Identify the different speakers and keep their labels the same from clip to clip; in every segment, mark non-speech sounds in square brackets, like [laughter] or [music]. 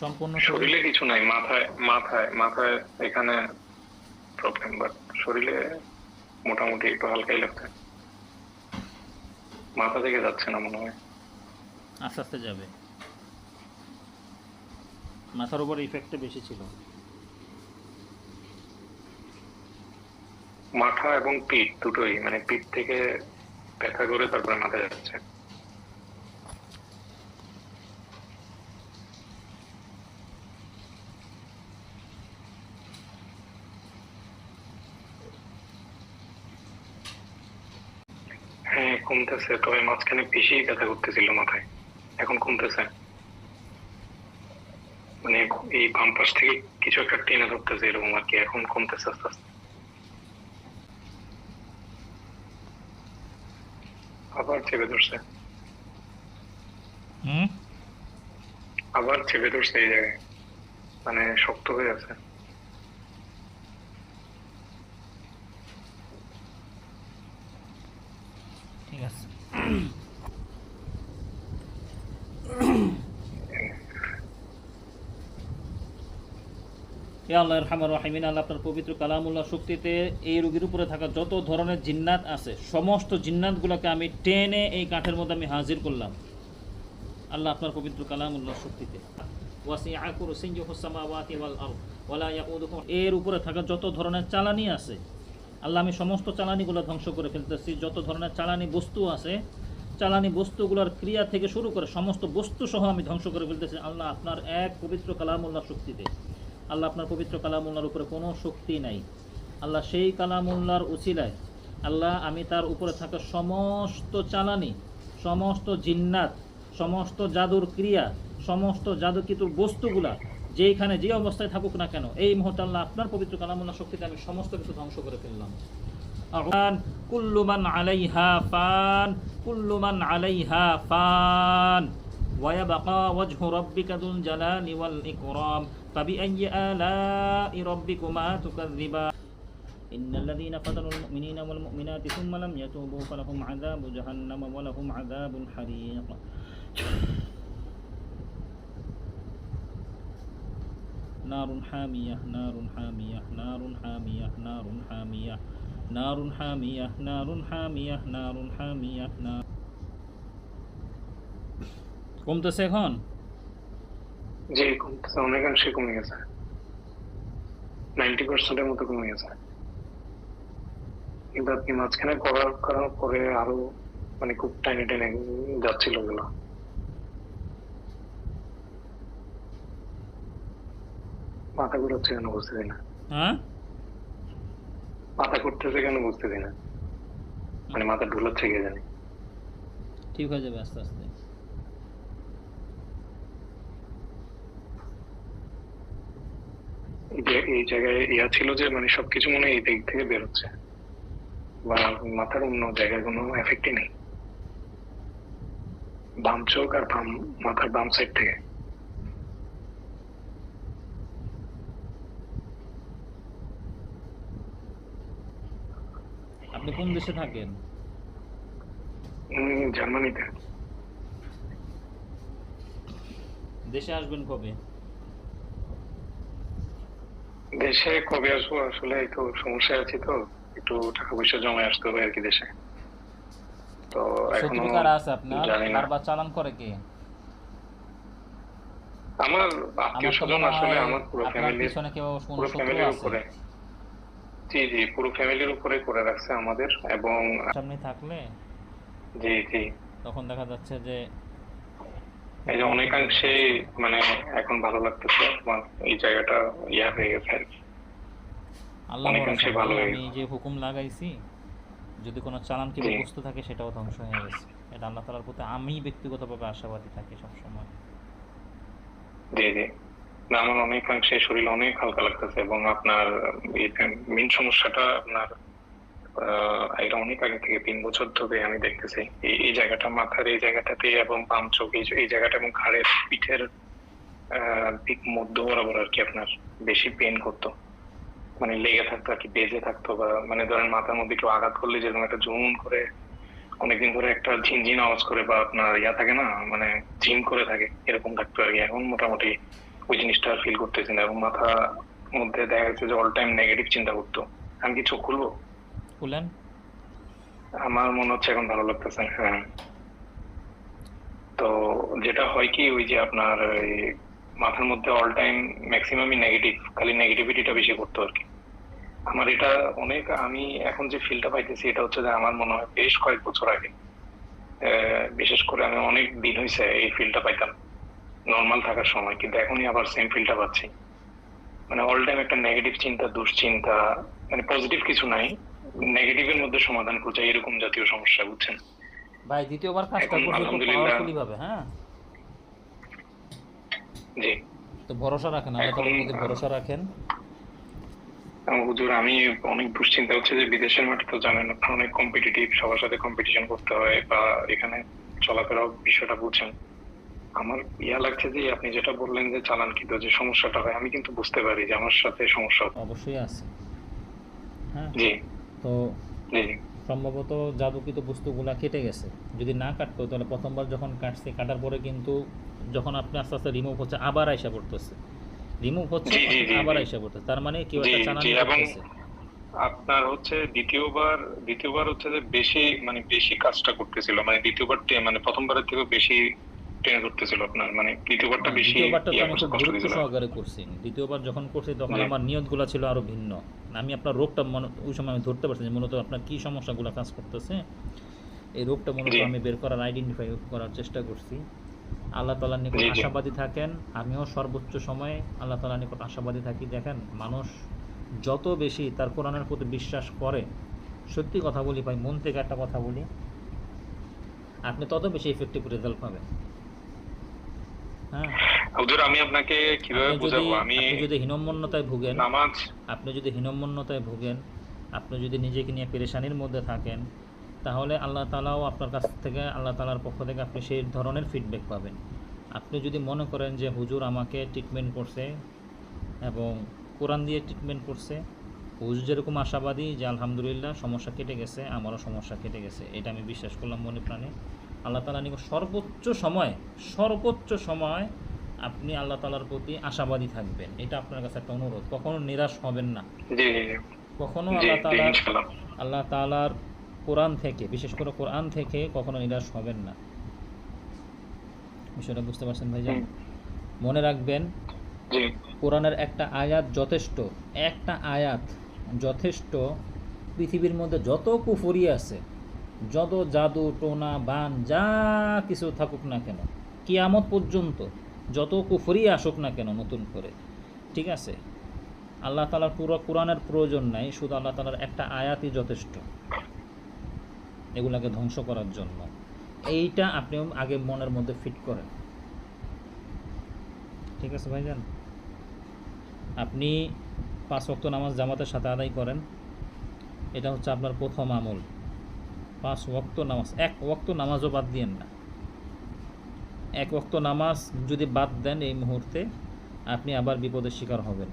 Speaker 1: সম্পূর্ণ শরীর
Speaker 2: কিছু নাই মাথায় মাথায় মাথায় এখানে প্রবলেম বাট শরীরে মোটামুটি একটু হালকাই লাগছে। মাথা থেকে যাচ্ছে না মনে হয়।
Speaker 1: আস্তে আস্তে যাবে। মাথার উপর ইফেক্টটা বেশি ছিল।
Speaker 2: মাথা এবং পিঠ দুটোই মানে পিঠ থেকে ব্যথা করে তারপরে মাথা যাচ্ছে হ্যাঁ কমতেছে তবে মাঝখানে বেশি ব্যথা করতেছিল মাথায়। এখন কমতেছে। মানে এই বাম পাশ থেকে কিছু একটা টেনে ধরতেছে এরকম আর কি এখন কমতেছে আস্তে আস্তে। আবার চেপে ধরছে।
Speaker 1: হুম?
Speaker 2: আবার চেপে ধরছে এই জায়গায়। মানে শক্ত হয়ে আছে।
Speaker 1: হে আল্লাহ রহমান, আল্লাহ আপনার পবিত্র কালামুল্লাহ শক্তিতে এই রোগীর উপরে থাকা যত ধরনের জিন্নাত আছে, সমস্ত জিন্নাতগুলোকে আমি টেনে এই কাঠের মধ্যে আমি হাজির করলাম। আল্লাহ আপনার পবিত্র কালামুল্লাহ শক্তিতে। কুরসিয়্যুহু সামাওয়াতি ওয়াল এর উপরে থাকা যত ধরনের চালানি আছে আল্লাহ, আমি সমস্ত চালানিগুলো ধ্বংস করে ফেলতেছি। যত ধরনের চালানি বস্তু আছে, চালানি বস্তুগুলোর ক্রিয়া থেকে শুরু করে সমস্ত বস্তু সহ আমি ধ্বংস করে ফেলতেছি। আল্লাহ আপনার এক পবিত্র কালামুল্লাহ শক্তিতে আল্লাহ আপনার পবিত্র কালামুল্লার উপরে কোনো শক্তি নাই। আল্লাহ সেই কালামুল্লার উচিলায় আল্লাহ, আমি তার উপরে থাকা সমস্ত চালানি, সমস্ত জিন্নাত, সমস্ত জাদুর ক্রিয়া, সমস্ত জাদুকিতুর বস্তুগুলা যেইখানে যে অবস্থায় থাকুক না কেন এই মুহূর্তে আল্লাহ আপনার পবিত্র কালামুল্লাহ শক্তিতে আমি সমস্ত কিছু ধ্বংস করে ফেললাম আহ্বান কুল্লু মান আলাইহা ফান কুল্লু মান আলাইহা ফান ويبقى وجه ربك ذو الجلال والإكرام فبأي آلاء ربكما تكذبان إن الذين فتنوا المؤمنين والمؤمنات ثم لم يتوبوا فلهم عذاب جهنم ولهم عذاب الحريق নারুন হামিয়া নারুন হামিয়া নারুন হামিয়া নারুন হামিয়া নারুন হামিয়া নারুন হামিয়া নারুন হামিয়া, না কমতেছে এখন?
Speaker 2: জি, কমতেছে অনেকাংশে কমে গেছে। নাইনটি পার্সেন্টের মতো কমে গেছে। কিন্তু আপনি মাঝখানে করার করার পরে আরও মানে খুব টাইনে টেনে যাচ্ছিল ওগুলো। মাথা ঘুরাচ্ছে কেন বুঝতেছি না।
Speaker 1: হ্যাঁ?
Speaker 2: মাথা করতেছে কেন বুঝতেছি না। মানে মাথা ঢুলাচ্ছে কে জানি।
Speaker 1: ঠিক হয়ে যাবে আস্তে আস্তে।
Speaker 2: এই যে- এই জায়গায় ইয়া ছিল যে মানে সবকিছু মনে এই দিক থেকে বেরোচ্ছে। বা মাথার অন্য জায়গায় কোনো এফেক্টই নেই। বাম চোখ আর বাম মাথার বাম সাইড থেকে।
Speaker 1: আপনি কোন দেশে থাকেন?
Speaker 2: জার্মানিতে।
Speaker 1: দেশে আসবেন কবে?
Speaker 2: দেশে কবে আসব? আসলে এই তো সমস্যায় আছি তো। একটু টাকা পয়সা জমায় আসতে হবে আর কি দেশে। তো
Speaker 1: এখনও কারা আছে আপনার? বারবার চালান করে কে?
Speaker 2: আমার আত্মীয় স্বজন আসলে আমার পুরো
Speaker 1: কোনো
Speaker 2: পুরো ফ্যামিলির উপরে। জি জি পুরো ফ্যামিলির উপরে করে রাখছে আমাদের এবং
Speaker 1: সামনে থাকলে?
Speaker 2: জি জি।
Speaker 1: তখন দেখা যাচ্ছে যে
Speaker 2: এই যে অনেকাংশে মানে এখন ভালো লাগতেছে আমার এই জায়গাটা ইয়া হয়ে গেছে আর কি। অনেকাংশে ভালো হয়ে
Speaker 1: আমি যে হুকুম লাগাইছি যদি কোনো চালান কি। বস্তু থাকে সেটাও ধ্বংস হয়ে গেছে। এটা আল্লাহ তালার প্রতি আমি ব্যক্তিগতভাবে আশাবাদী থাকি সবসময়।
Speaker 2: জি জি। না আমার অনেকাংশে শরীর অনেক হালকা লাগতেছে এবং আপনার মেন সমস্যাটা আপনার এটা অনেক আগে থেকে তিন বছর ধরে আমি দেখতেছি। এই জায়গাটা মাথার, এই জায়গাটাতে এবং বাম চোখ, এই জায়গাটা এবং ঘাড়ের পিঠের দিক মধ্য বরাবর আর কি আপনার বেশি পেন করতো। মানে লেগে থাকতো আর কি, বেজে থাকতো বা মানে ধরেন মাথার মধ্যে একটু আঘাত করলে যেরকম একটা জুম করে, অনেকদিন ধরে একটা ঝিনঝিন আওয়াজ করে বা আপনার ইয়া থাকে না মানে ঝিম করে থাকে, এরকম থাকতো আর কি। এখন মোটামুটি ওই জিনিসটা ফিল করতেছি না এবং মাথা মধ্যে দেখা যাচ্ছে যে অল টাইম নেগেটিভ চিন্তা করতো। আমি কি চোখ খুলবো?
Speaker 1: খুলেন।
Speaker 2: আমার মনে হচ্ছে এখন ভালো লাগতেছে হ্যাঁ। তো যেটা হয় কি ওই যে আপনার মাথার মধ্যে অল টাইম ম্যাক্সিমামই নেগেটিভ খালি নেগেটিভিটিটা বেশি করতো আর কি। আমার এটা অনেক আমি এখন যে ফিলটা পাইতেছি এটা হচ্ছে যে আমার মনে হয় বেশ কয়েক বছর আগে বিশেষ করে আমি অনেক দিন হয়েছে এই ফিলটা পাইতাম। নর্মাল থাকার সময় কিন্তু এখনই আবার সেম ফিলটা পাচ্ছি। মানে অল টাইম একটা নেগেটিভ চিন্তা দুশ্চিন্তা মানে পজিটিভ কিছু নাই নেগেটিভের মধ্যে সমাধান খুঁজে এরকম জাতীয় সমস্যা বুঝছেন?
Speaker 1: ভাই দ্বিতীয়বার কাজটা
Speaker 2: আলহামদুলিল্লাহ।
Speaker 1: পাওয়ারফুলি ভাবে হ্যাঁ?
Speaker 2: জি।
Speaker 1: তো ভরসা রাখেন আল্লাহ তাআলার প্রতি ভরসা রাখেন।
Speaker 2: হুজুর আমি অনেক দুশ্চিন্তা হচ্ছে যে বিদেশের মাঠে তো জানেন অনেক কম্পিটিটিভ সবার সাথে কম্পিটিশন করতে হয় বা এখানে চলাফেরাও বিষয়টা বুঝছেন। আমার ইয়া লাগছে যে আপনি যেটা বললেন যে চালান চালানকৃত যে সমস্যাটা হয় আমি কিন্তু বুঝতে পারি যে আমার সাথে সমস্যা
Speaker 1: অবশ্যই আছে। হ্যাঁ?
Speaker 2: জি।
Speaker 1: তো সম্ভবত জাদুকৃত বস্তুগুলা কেটে গেছে। যদি না কাটতো তাহলে প্রথমবার যখন কাটছে কাটার পরে কিন্তু যখন আপনি আস্তে আস্তে রিমুভ হচ্ছে আবার আইসা পড়তেছে। রিমুভ হচ্ছে আবার আইসা পড়তেছে। তার মানে কেউ
Speaker 2: জি,
Speaker 1: একটা চালানি করতেছে
Speaker 2: আপনার হচ্ছে দ্বিতীয়বার দ্বিতীয়বার হচ্ছে যে বেশি মানে বেশি কাজটা করতেছিল। মানে দ্বিতীয়বার মানে প্রথমবারের থেকে বেশি টেনে ধরতেছিল আপনার মানে দ্বিতীয়বারটা বেশি
Speaker 1: দ্বিতীয়বারটা তো আমি খুব গুরুত্ব সহকারে করছি। দ্বিতীয়বার যখন করছি তখন আমার নিয়তগুলো ছিল আরও ভিন্ন। আমি আপনার রোগটা ওই সময় আমি ধরতে পারছি মূলত আপনার কি সমস্যাগুলো কাজ করতেছে। এই রোগটা মূলত আমি বের করার আইডেন্টিফাই করার চেষ্টা করছি। আল্লাহ তালার নিকট। আশাবাদী থাকেন। আমিও সর্বোচ্চ সময়ে আল্লাহ তালার নিকট আশাবাদী থাকি। দেখেন মানুষ যত বেশি তার কোরআনের প্রতি বিশ্বাস করে সত্যি কথা বলি ভাই মন থেকে একটা কথা বলি আপনি তত বেশি ইফেক্টিভ রেজাল্ট পাবেন। হ্যাঁ
Speaker 2: হুজুর আমি আপনাকে কীভাবে বোঝাবো? আমি
Speaker 1: যদি হীনম্মন্যতায় ভুগেন
Speaker 2: নামাজ
Speaker 1: আপনি যদি হীনম্মন্যতায় ভুগেন আপনি যদি নিজেকে নিয়ে পেরেশানির মধ্যে থাকেন তাহলে আল্লাহ তালাও আপনার কাছ থেকে আল্লাহ তালার পক্ষ থেকে আপনি সেই ধরনের ফিডব্যাক পাবেন। আপনি যদি মনে করেন যে হুজুর আমাকে ট্রিটমেন্ট করছে এবং কোরআন দিয়ে ট্রিটমেন্ট করছে হুজুর যেরকম আশাবাদী যে আলহামদুলিল্লাহ সমস্যা কেটে গেছে আমারও সমস্যা কেটে গেছে এটা আমি বিশ্বাস করলাম মনে প্রাণে। আল্লাহ তালা নিকট সর্বোচ্চ সময় সর্বোচ্চ সময় আপনি আল্লাহ তালার প্রতি আশাবাদী থাকবেন। এটা আপনার কাছে একটা অনুরোধ। কখনো নিরাশ হবেন না। কখনো আল্লাহ
Speaker 2: জি
Speaker 1: তালার আল্লাহ তালার কোরআন থেকে বিশেষ করে কোরআন থেকে কখনো নিরাশ হবেন না। বিষয়টা বুঝতে পারছেন ভাইজান। মনে রাখবেন কোরআনের একটা আয়াত যথেষ্ট। একটা আয়াত যথেষ্ট। পৃথিবীর মধ্যে যত কুফুরি আছে যত জাদু, টোনা, বান, যা কিছু থাকুক না কেন, কিয়ামত পর্যন্ত যত কুফরি আসুক না কেন নতুন করে, ঠিক আছে? আল্লাহ তালার পুরো কোরআনের প্রয়োজন নাই, শুধু আল্লাহ তালার একটা আয়াতই যথেষ্ট, এগুলাকে ধ্বংস করার জন্য। এইটা আপনি আগে মনের মধ্যে ফিট করেন। ঠিক আছে ভাইজান? আপনি পাঁচ ওয়াক্ত নামাজ জামাতের সাথে আদায় করেন, এটা হচ্ছে আপনার প্রথম আমল। পাঁচ ওয়াক্ত নামাজ। এক ওয়াক্ত নামাজও বাদ দিয়েন না। এক ওয়াক্ত নামাজ যদি বাদ দেন এই মুহূর্তে আপনি আবার বিপদের শিকার হবেন।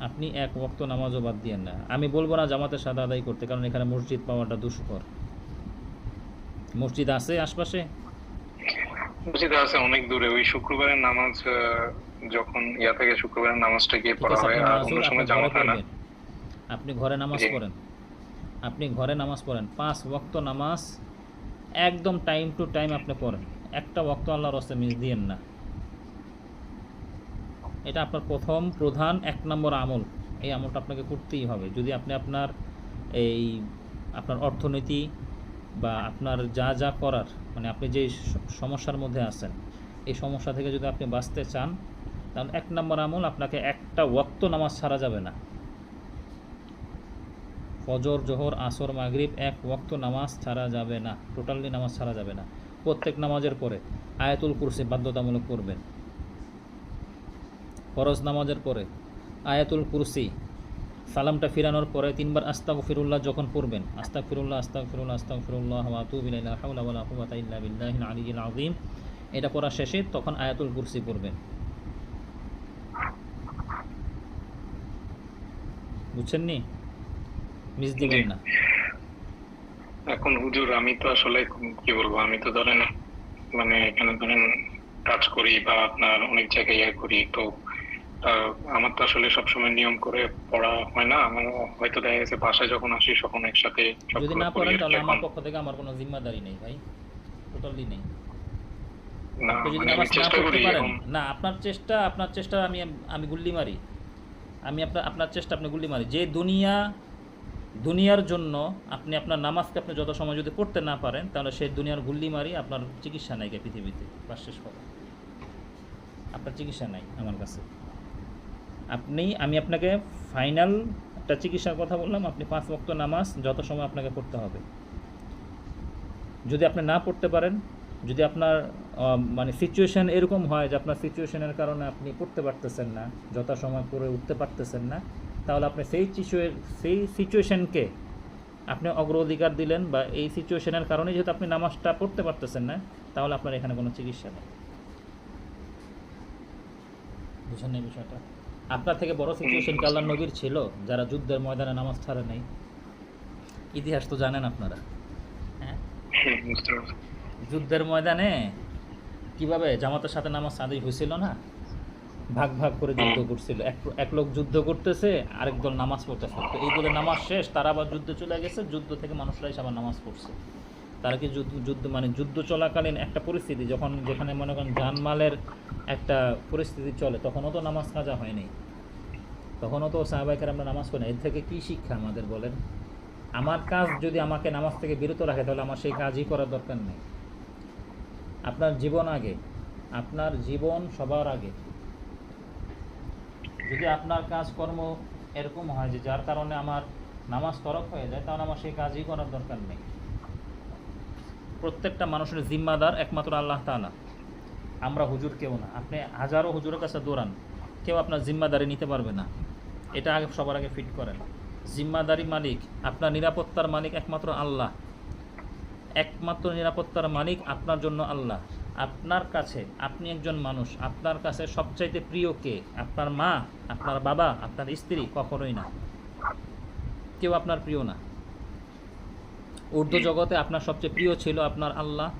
Speaker 1: আপনি এক ওয়াক্ত নামাজও বাদ দিয়েন না। আমি বলব না জামাতের সাথে আদায় করতে কারণ এখানে মসজিদ পাওয়াটা দুষ্কর। মসজিদ আছে আশপাশে?
Speaker 2: মসজিদ আছে অনেক দূরে। ওই শুক্রবারের নামাজ যখন ইয়া থেকে শুক্রবারের নামাজটা গিয়ে পড়া হয়
Speaker 1: আপনি
Speaker 2: আর অন্য সময় জামাত
Speaker 1: ঘরে
Speaker 2: হয় না।
Speaker 1: আপনি ঘরে নামাজ। পড়েন। আপনি ঘরে নামাজ পড়েন। পাঁচ ওয়াক্ত নামাজ একদম টাইম টু টাইম আপনি পড়েন। একটা ওয়াক্ত আল্লাহর রস্তে মিস দিয়েন না। এটা আপনার প্রথম, প্রধান, এক নম্বর আমল। এই আমলটা আপনাকে করতেই হবে। যদি আপনি আপনার এই আপনার অর্থনীতি বা আপনার যা যা করার মানে আপনি যে সমস্যার মধ্যে আছেন, এই সমস্যা থেকে যদি আপনি বাঁচতে চান, তাহলে এক নম্বর আমল আপনাকে একটা ওয়াক্ত নামাজ ছাড়া যাবে না। ফজর, জোহর, আসর, মাগরিব এক ওয়াক্ত নামাজ ছাড়া যাবে না। টোটালি নামাজ ছাড়া যাবে না। প্রত্যেক নামাজের পরে আয়াতুল কুরসি বাধ্যতামূলক করবেন। ফরজ নামাজের পরে আয়াতুল কুরসি সালামটা ফিরানোর পরে তিনবার আস্তাক ফিরুল্লাহ যখন পড়বেন আস্তাক ফিরুল্লাহ আস্তাক ফিরুল্লাহ আস্তাক ফিরুল্লাহ আলিয়্যিল আযীম। এটা পড়া শেষে তখন আয়াতুল কুরসি পড়বেন। বুঝছেন নি মিস দিবেন না।
Speaker 2: এখন হুজুর আমি তো আসলে কি বলব আমি তো ধরেন মানে এখানে ধরেন কাজ করি বা আপনার অনেক জায়গায় ইয়ে করি তো আমার তো আসলে সবসময় নিয়ম করে পড়া হয় না। আমার হয়তো দেখা গেছে বাসায় যখন আসি তখন একসাথে
Speaker 1: যদি না পড়েন তাহলে আমার পক্ষ থেকে আমার কোনো জিম্মাদারি নেই ভাই। টোটালি নেই।
Speaker 2: না মানে
Speaker 1: না আপনার চেষ্টা আপনার চেষ্টা আমি আমি গুল্লি মারি। আমি আপনার আপনার চেষ্টা আপনি গুল্লি মারি। যে দুনিয়া দুনিয়ার জন্য আপনি আপনার নামাজকে আপনি যত সময় যদি পড়তে না পারেন, তাহলে সেই দুনিয়ার গুল্লি মারি আপনার চিকিৎসা নাই পৃথিবীতে। বাস শেষ কথা। আপনার চিকিৎসা নাই আমার কাছে। আপনি, আমি আপনাকে ফাইনাল একটা চিকিৎসার কথা বললাম, আপনি পাঁচ বক্ত নামাজ যত সময় আপনাকে পড়তে হবে। যদি আপনি না পড়তে পারেন, যদি আপনার মানে সিচুয়েশন এরকম হয় যে আপনার সিচুয়েশনের কারণে আপনি পড়তে পারতেছেন না যথাসময় পড়ে উঠতে পারতেছেন না তাহলে আপনি সেই সেই সিচুয়েশনকে আপনি অগ্রাধিকার দিলেন বা এই সিচুয়েশনের কারণে যেহেতু আপনি নামাজটা পড়তে পারতেছেন না তাহলে আপনার এখানে কোনো চিকিৎসা নেই। বুঝেন এই বিষয়টা? আপনার থেকে বড় সিচুয়েশন আল্লাহ নবীর ছিল যারা যুদ্ধের ময়দানে নামাজ ছাড়ে নেই? ইতিহাস তো জানেন আপনারা। হ্যাঁ? যুদ্ধের ময়দানে কীভাবে জামাতের সাথে নামাজ আদায় হয়েছিল না? ভাগ ভাগ করে যুদ্ধ করছিল। এক লোক যুদ্ধ করতেছে, আরেক দল নামাজ পড়তেছে। তো এই দলের নামাজ শেষ, তারা আবার যুদ্ধে চলে গেছে, যুদ্ধ থেকে মানুষরা এসে আবার নামাজ পড়ছে। তারা কি যুদ্ধ যুদ্ধ মানে যুদ্ধ চলাকালীন একটা পরিস্থিতি, যখন যেখানে মনে করেন জানমালের একটা পরিস্থিতি চলে, তখনও তো নামাজ কাজা হয়নি তখনও তো সাহাবাইকার আমরা নামাজ পড়ি না। এর থেকে কী শিক্ষা আমাদের বলেন? আমার কাজ যদি আমাকে নামাজ থেকে বিরত রাখে, তাহলে আমার সেই কাজই করার দরকার নেই। আপনার জীবন আগে, আপনার জীবন সবার আগে। যদি আপনার কাজকর্ম এরকম হয় যে যার কারণে আমার নামাজ তরক হয়ে যায়, তাহলে আমার সেই কাজই করার দরকার নেই। প্রত্যেকটা মানুষের জিম্মাদার একমাত্র আল্লাহ তাআলা। আমরা হুজুর কেউ না। আপনি হাজারো হুজুরের কাছে দৌড়ান, কেউ আপনার জিম্মাদারি নিতে পারবে না। এটা আগে সবার আগে ফিট করেন। জিম্মাদারি মালিক, আপনার নিরাপত্তার মালিক একমাত্র আল্লাহ। একমাত্র নিরাপত্তার মালিক আপনার জন্য আল্লাহ। আপনার কাছে, আপনি একজন মানুষ, আপনার কাছে সবচাইতে প্রিয় কে? আপনার মা, আপনার বাবা, আপনার স্ত্রী? কখনোই না। কেউ আপনার প্রিয় না। উর্দু জগতে আপনার সবচেয়ে প্রিয় ছিল আপনার আল্লাহ।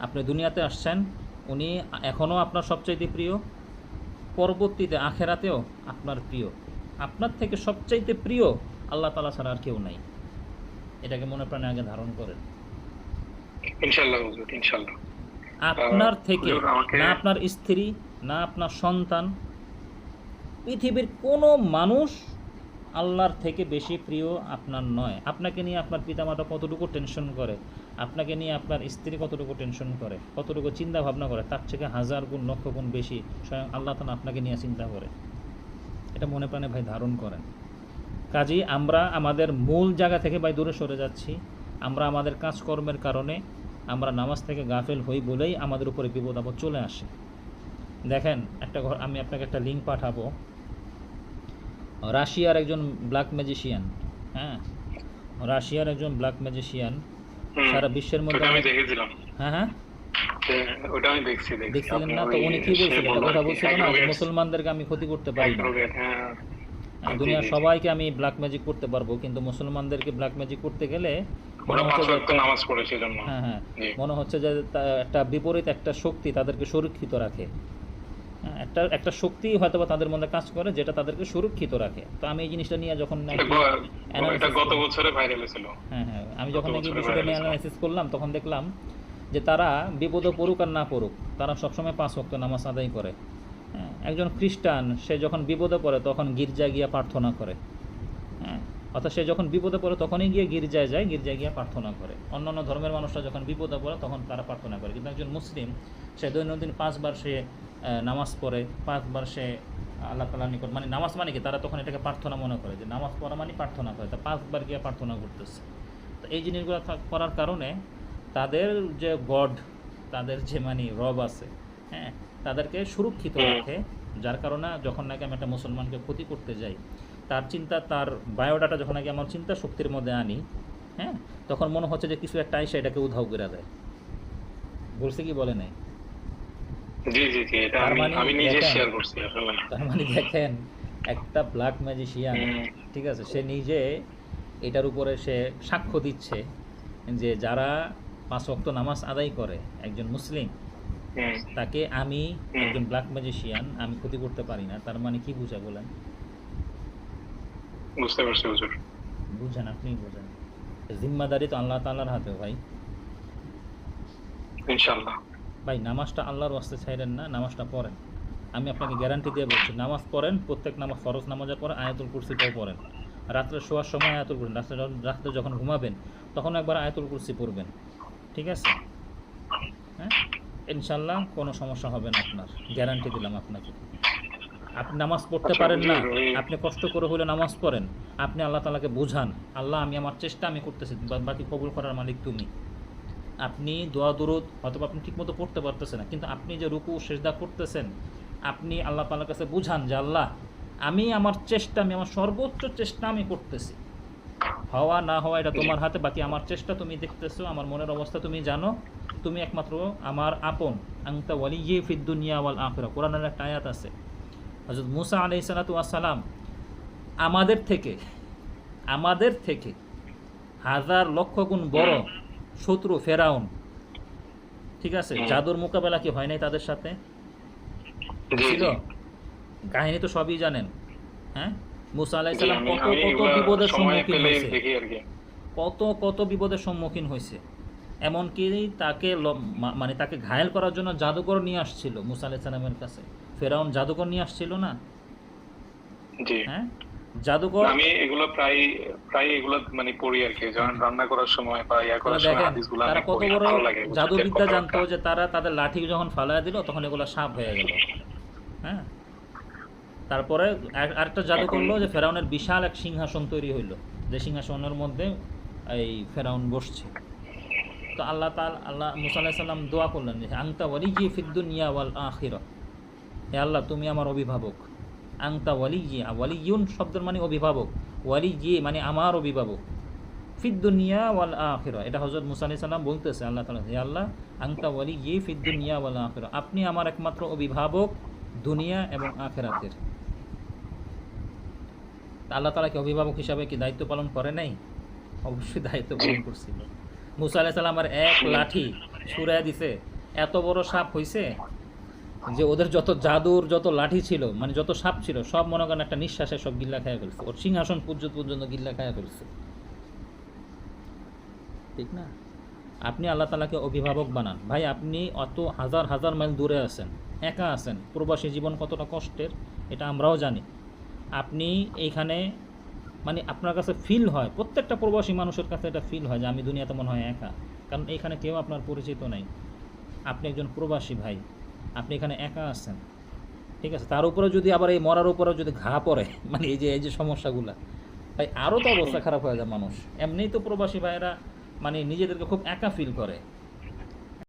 Speaker 1: আপনি দুনিয়াতে আসছেন, উনি এখনও আপনার সবচাইতে প্রিয়। পরবর্তীতে আখেরাতেও আপনার প্রিয়। আপনার থেকে সবচাইতে প্রিয় আল্লাহ তালা ছাড়া আর কেউ নাই। এটাকে মনে প্রাণে আগে ধারণ করেন।
Speaker 2: ইনশাল্লাহ ইনশাল্লাহ
Speaker 1: আপনার থেকে না আপনার স্ত্রী না আপনার সন্তান পৃথিবীর কোনো মানুষ আল্লাহর থেকে বেশি প্রিয় আপনার নয়। আপনাকে নিয়ে আপনার পিতামাতা কতটুকু টেনশন করে? আপনাকে নিয়ে আপনার স্ত্রী কতটুকু টেনশন করে? কতটুকু চিন্তা ভাবনা করে? তার থেকে হাজার গুণ লক্ষ গুণ বেশি স্বয়ং আল্লাহ তালা আপনাকে নিয়ে চিন্তা করে। এটা মনে প্রাণে ভাই ধারণ করেন। কাজেই আমরা আমাদের মূল জায়গা থেকে ভাই দূরে সরে যাচ্ছি। আমরা আমাদের কাজকর্মের কারণে আমরা নামাজ থেকে গাফেল হই বলেই আমাদের উপরে বিপদ আপদ চলে আসে। দেখেন একটা ঘর আমি আপনাকে একটা লিঙ্ক পাঠাবো। রাশিয়ার একজন ব্ল্যাক ম্যাজিশিয়ান হ্যাঁ? রাশিয়ার একজন ব্ল্যাক ম্যাজিশিয়ান সারা বিশ্বের মধ্যে
Speaker 2: আমি দেখেছিলাম।
Speaker 1: হ্যাঁ হ্যাঁ?
Speaker 2: ওটা আমি দেখছি দেখছি।
Speaker 1: দেখছিলেন না? তো উনি কি
Speaker 2: সে
Speaker 1: বলছিল
Speaker 2: বলল
Speaker 1: একটা কথা
Speaker 2: আর
Speaker 1: না মুসলমানদেরকে আমি ক্ষতি করতে পারি না।
Speaker 2: হ্যাঁ।
Speaker 1: দুনিয়ার। সবাইকে আমি ব্ল্যাক ম্যাজিক করতে পারব কিন্তু মুসলমানদেরকে ব্ল্যাক ম্যাজিক করতে গেলে
Speaker 2: ওরা
Speaker 1: মনে
Speaker 2: পাঁচ ওয়াক্ত নামাজ
Speaker 1: হ্যাঁ হ্যাঁ। মনে হচ্ছে যে একটা বিপরীত একটা শক্তি তাদেরকে সুরক্ষিত রাখে। হ্যাঁ, একটা একটা শক্তি হয়তো বা তাদের মধ্যে কাজ করে যেটা তাদেরকে সুরক্ষিত রাখে। তো আমি এই জিনিসটা নিয়ে যখন
Speaker 2: এটা গত বছরে ভাইরাল
Speaker 1: হ্যাঁ হ্যাঁ আমি যখন
Speaker 2: বছরে
Speaker 1: বিষয়টা নিয়ে অ্যানালাইসিস করলাম তখন দেখলাম যে তারা বিপদে পড়ুক আর না পড়ুক তারা সবসময় পাঁচ ওয়াক্ত নামাজ আদায় করে। একজন খ্রিস্টান সে যখন বিপদে পড়ে তখন গির্জা গিয়া প্রার্থনা করে। অর্থাৎ সে যখন বিপদে পড়ে, তখনই গিয়ে গির্জায় যায়, গির্জায় গিয়ে প্রার্থনা করে। অন্যান্য ধর্মের মানুষরা যখন বিপদে পড়ে, তখন তারা প্রার্থনা করে। কিন্তু একজন মুসলিম, সে দৈনন্দিন পাঁচবার সে নামাজ পড়ে, পাঁচবার সে আল্লাহ তালার নিকট মানে নামাজ মানে কি? তারা তখন এটাকে প্রার্থনা মনে করে যে নামাজ পড়া মানে প্রার্থনা করে। তা পাঁচবার গিয়ে প্রার্থনা করতেছে। তো এই জিনিসগুলো করার কারণে তাদের যে গড, তাদের যে মানে রব আছে হ্যাঁ তাদেরকে সুরক্ষিত রাখে। যার কারণে যখন নাকি আমি একটা মুসলমানকে ক্ষতি করতে যাই তার চিন্তা তার বায়োডাটা যখন নাকি আমার চিন্তা শক্তির মধ্যে আনি হ্যাঁ তখন মনে হচ্ছে যে কিছু একটা আইসা এটাকে উধাও করে দেয়। বলছে কি বলে নাই? মানে তার মানে দেখেন একটা ব্ল্যাক ম্যাজিশিয়ান ঠিক আছে সে নিজে এটার উপরে সে সাক্ষ্য দিচ্ছে যে যারা পাঁচ ওয়াক্ত নামাজ আদায় করে একজন মুসলিম তাকে আমি একজন ব্ল্যাক ম্যাজিশিয়ান আমি ক্ষতি করতে পারি না। তার মানে কি বুঝা বলেন?
Speaker 2: বুঝতে পারছি হুজুর।
Speaker 1: বুঝেন আপনি বুঝেন। জিম্মাদারি তো আল্লাহ তাআলার হাতে ভাই।
Speaker 2: ইনশাআল্লাহ।
Speaker 1: ভাই নামাজটা আল্লাহর ওয়াস্তে ছাইরেন না নামাজটা পড়েন। আমি আপনাকে গ্যারান্টি দিয়ে বলছি নামাজ পড়েন প্রত্যেক নামাজ ফরজ নামাজের পরে আয়াতুল কুরসিটাও পড়েন। রাত্রে শোয়ার সময় আয়াতুল কুরসি রাত্রে রাত্রে যখন ঘুমাবেন তখন একবার আয়াতুল কুরসি পড়বেন। ঠিক আছে? হ্যাঁ? ইনশাল্লাহ কোনো সমস্যা হবে না আপনার। গ্যারান্টি দিলাম আপনাকে। আপনি নামাজ পড়তে
Speaker 2: আচ্ছা,
Speaker 1: পারেন না আপনি কষ্ট করে হলে নামাজ পড়েন। আপনি আল্লাহ তালাকে বোঝান আল্লাহ আমি আমার চেষ্টা আমি করতেছি বাকি কবুল করার মালিক তুমি। আপনি দোয়া দরুদ হয়তো বা আপনি ঠিকমতো পড়তে পারতেছেন না কিন্তু আপনি যে রুকু সেজদা করতেছেন আপনি আল্লাহ তালার কাছে বুঝান যে আল্লাহ আমি আমার চেষ্টা আমি আমার সর্বোচ্চ চেষ্টা আমি করতেছি। হওয়া না হওয়া এটা তোমার হাতে বাকি আমার চেষ্টা তুমি দেখতেছো আমার মনের অবস্থা তুমি জানো তুমি একমাত্র আমার আপন। আংতা ওয়ালি ইয়ে ফিদ্দুনিয়া ওয়াল আখরা কোরআনের একটা আয়াত আছে হজরত মুসা আলাই সালাম আমাদের থেকে আমাদের থেকে হাজার লক্ষ গুণ বড় শত্রু ফেরাউন। ঠিক আছে? জাদুর মোকাবেলা কি হয় নাই তাদের সাথে? ছিল? কাহিনী তো সবই জানেন। হ্যাঁ? মুসা আলাই
Speaker 2: জি,
Speaker 1: সালাম
Speaker 2: আমি
Speaker 1: কত কত বিপদের সম্মুখীন হয়েছে। কত কত বিপদের সম্মুখীন হয়েছে। এমনকি তাকে মানে তাকে ঘায়েল করার জন্য জাদুকর নিয়ে আসছিল মুসা আলাই সালামের কাছে। ফেরাউন জাদুকর নিয়ে আসছিল না?
Speaker 2: জি।
Speaker 1: হ্যাঁ? জাদুকর
Speaker 2: আমি এগুলো প্রায় প্রায় এগুলো মানে পড়ি আর কি। যখন রান্না করার সময় বা ইয়া করার সময় হাদিসগুলো
Speaker 1: তারা কত বড় জাদুবিদ্যা জানতো যে তারা তাদের লাঠি যখন ফালায় দিল তখন এগুলো সাপ হয়ে গেল। হ্যাঁ? তারপরে আরেকটা জাদু করল যে ফেরাউনের বিশাল এক সিংহাসন তৈরি হইল যে সিংহাসনের মধ্যে এই ফেরাউন বসছে। তো আল্লাহ তাল আল্লাহ মুসা আলাইহিস সাল্লাম দোয়া করলেন যে আংতা ওয়ালি জি ফিদ্দুনিয়া ওয়াল আখিরা। হে আল্লাহ, তুমি আমার অভিভাবক। আংতা ওয়ালি জি ওয়ালি ইউন শব্দের মানে অভিভাবক। ওয়ালি জি মানে আমার অভিভাবক। ফিদ্দুনিয়া ওয়াল আখিরা। এটা হজরত মুসা সাল্লাম বলতেছে আল্লাহ তালা হে আল্লাহ আংতা ওয়ালি জি ফিদ্দুনিয়া ওয়াল আখিরা। আপনি আমার একমাত্র অভিভাবক দুনিয়া এবং আখেরাতের। আল্লাহ তালা কি অভিভাবক হিসাবে কি দায়িত্ব পালন করে নাই? অবশ্যই দায়িত্ব পালন করছিল মুসা আলাহ এক লাঠি ছুড়ায় দিছে। এত বড় সাপ হইছে যে ওদের যত জাদুর যত লাঠি ছিল মানে যত সাপ ছিল, সব মনে করেন একটা নিঃশ্বাসে সব গিল্লা খাইয়া ফেলছে। ওর সিংহাসন পর্যন্ত পর্যন্ত গিল্লা খাইয়া ফেলছে। ঠিক না? আপনি আল্লাহ তালাকে অভিভাবক বানান। ভাই, আপনি অত হাজার হাজার মাইল দূরে আছেন, একা আছেন। প্রবাসী জীবন কতটা কষ্টের, এটা আমরাও জানি। আপনি এইখানে মানে আপনার কাছে ফিল হয়, প্রত্যেকটা প্রবাসী মানুষের কাছে এটা ফিল হয় যে আমি দুনিয়াতে মনে হয় একা। কারণ এখানে কেউ আপনার পরিচিত নাই। আপনি একজন প্রবাসী ভাই, আপনি এখানে একা আছেন। ঠিক আছে? তার উপরে যদি আবার এই মরার উপরে যদি ঘা পড়ে [laughs] মানে এই যে এই যে সমস্যাগুলো তাই আরও তো অবস্থা খারাপ হয়ে যায় মানুষ। এমনিই তো প্রবাসী ভাইয়েরা মানে নিজেদেরকে খুব একা ফিল করে।